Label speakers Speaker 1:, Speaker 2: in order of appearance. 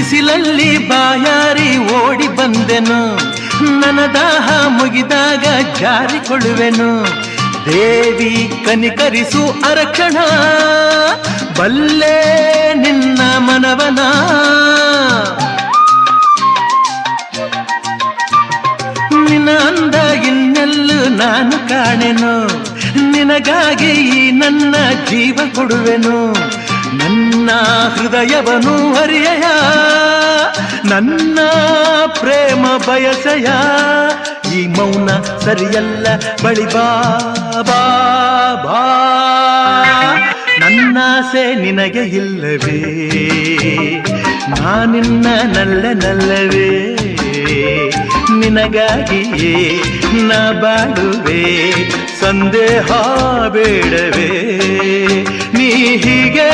Speaker 1: ಬಿಸಿಲಲ್ಲಿ ಬಾಯಾರಿ ಓಡಿ ಬಂದೆನು. ನನ್ನ ದಾಹ ಮುಗಿದಾಗ ಜಾರಿಕೊಳ್ಳುವೆನು. ದೇವಿ ಕನಿಕರಿಸು ಅರಕ್ಷಣ. ಬಲ್ಲೆ ನಿನ್ನ ಮನವನ. ನಿನ್ನ ಅಂದ ಇನ್ನೆಲ್ಲೂ ನಾನು ಕಾಣೆನು. ನಿನಗಾಗಿ ನನ್ನ ಜೀವ ಕೊಡುವೆನು. ನನ್ನ ಹೃದಯವನು ಹರಿಯಯ. ನನ್ನ ಪ್ರೇಮ ಬಯಸಯ ಈ ಮೌನ ಸರಿಯಲ್ಲ, ಬಳಿ ಬಾ ನನ್ನಾಸೆ ನಿನಗೆ ಇಲ್ಲವೇ? ನಾನಿನ್ನ ನಲ್ಲ ನಲ್ಲವೇ? ನಿನಗಾಗಿಯೇ ನಾ ಬಾಡುವೆ ಸಂದೇಹ ಬೇಡವೇ? ನೀ ಹೀಗೆ